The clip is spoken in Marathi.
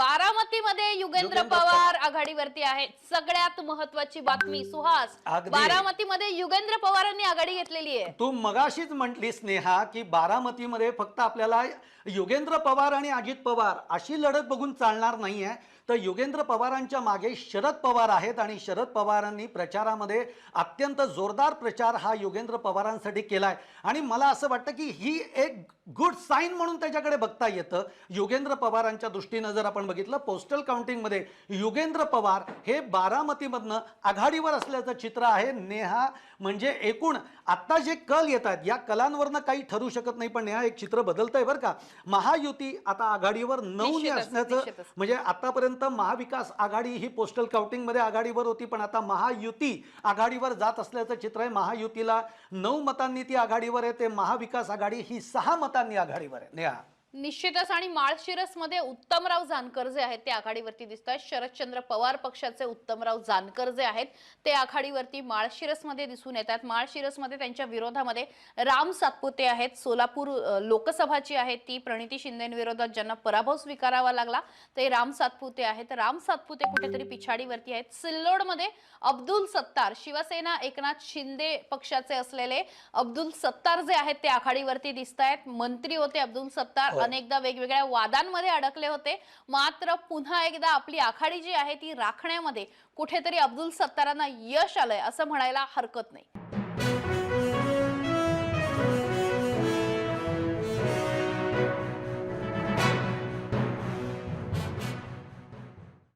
बारह बारामतीमध्ये युगेंद्र पवार. आघाडीवरती आहेत. सगळ्यात महत्वाची बातमी सुहास. अगदी. बारामतीमध्ये युगेंद्र पवारांनी आघाडी घेतलेली आहे. तू मगाशीच म्हटली स्नेहा की बारामतीमध्ये फक्त आपल्याला योगेंद्र पवार आणि अजित पवार अशी लढत बघून चालणार नाहीये. तर योगेंद्र पवारांच्या मागे शरद पवार आहेत आणि शरद पवारांनी प्रचारामध्ये अत्यंत जोरदार प्रचार हा योगेंद्र पवारांसाठी केलाय. आणि मला असं वाटतं की ही एक गुड साईन म्हणून त्याच्याकडे बघता येतं. योगेंद्र पवारांच्या दृष्टीनं जर आपण बघितलं पोस्टल काउंटिंगमध्ये योगेंद्र पवार हे बारामतीमधनं आघाडीवर असल्याचं चित्र आहे. नेहा म्हणजे एकूण आत्ता जे कल येत आहेत या कलांवरनं काही ठरू शकत नाही पण नेहा एक चित्र बदलतंय बरं का. महायुती आता आघाडीवर नऊ निश्चितच, असण्याचं. म्हणजे आतापर्यंत महाविकास आघाडी ही पोस्टल काउंटिंगमध्ये आघाडीवर होती पण आता महायुती आघाडीवर जात असल्याचं चित्र आहे. महायुतीला नऊ मतांनी ती आघाडीवर आहे ते महाविकास आघाडी ही सहा मतांनी आघाडीवर आहे. नेहा. निश्चितच आणि माळशिरसमध्ये उत्तमराव जानकर जे आहेत ते आघाडीवरती दिसत आहेत शरदचंद्र पवार पक्षाचे उत्तमराव जानकर जे आहेत ते आघाडीवरती माळशिरसमध्ये दिसून येतात. माळशिरसमध्ये त्यांच्या विरोधामध्ये राम सातपुते आहेत. सोलापूर लोकसभाची लोकसभा जी आहे ती प्रणिती शिंदेविरोधात ज्यांना पराभव स्वीकारावा लागला ते राम सातपुते आहेत. राम सातपुते कुठेतरी पिछाडीवरती आहेत. सिल्लोडमध्ये अब्दुल सत्तार शिवसेना एकनाथ शिंदे पक्षाचे असलेले अब्दुल सत्तार जे आहेत ते आघाडीवरती दिसत आहेत मंत्री होते अब्दुल सत्तार. हो, अनेकदा वेगवेगळ्या वादांमध्ये अडकले होते. मात्र पुन्हा एकदा आपली आघाडी जी आहे ती राखण्यामध्ये कुठेतरी अब्दुल सत्तारांना यश आलंय असं म्हणायला हरकत नाही.